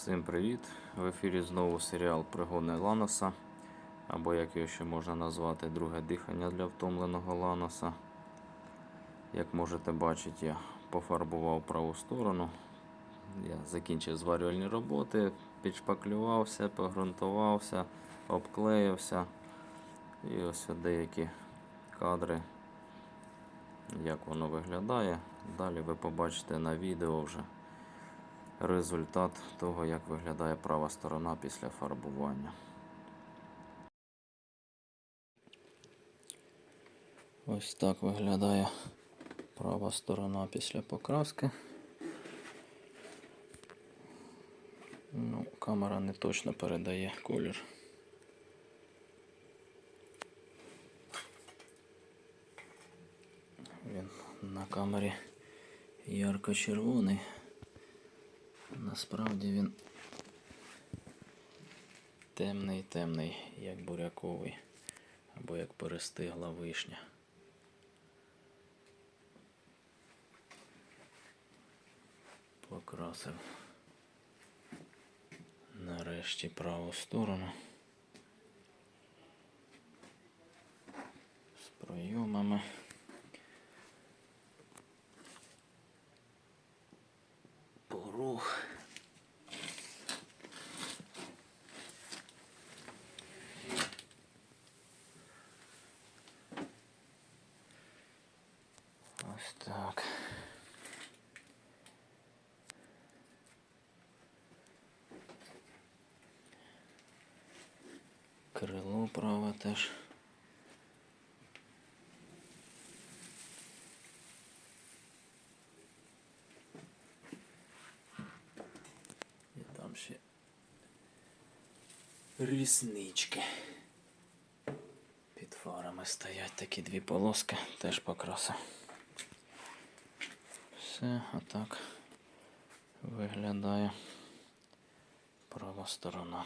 Всім привіт! В ефірі знову серіал Пригони Ланоса, або як його ще можна назвати, друге дихання для втомленого Ланоса. Як можете бачити, я пофарбував праву сторону. Я закінчив зварювальні роботи, підшпаклювався, погрунтувався, обклеївся. І ось деякі кадри, як воно виглядає. Далі ви побачите на відео вже результат того, як виглядає права сторона після фарбування. Ось так виглядає права сторона після покраски. Ну, камера не точно передає колір. Він на камері ярко-червоний. Насправді він темний, темний, як буряковий, або як перестигла вишня. Покрасив нарешті праву сторону з пройомами. Порух. Ось так. Крило праве теж. І там ще ріснички. Під фарами стоять такі дві полоски, теж покрасив. Все, отак виглядає права сторона.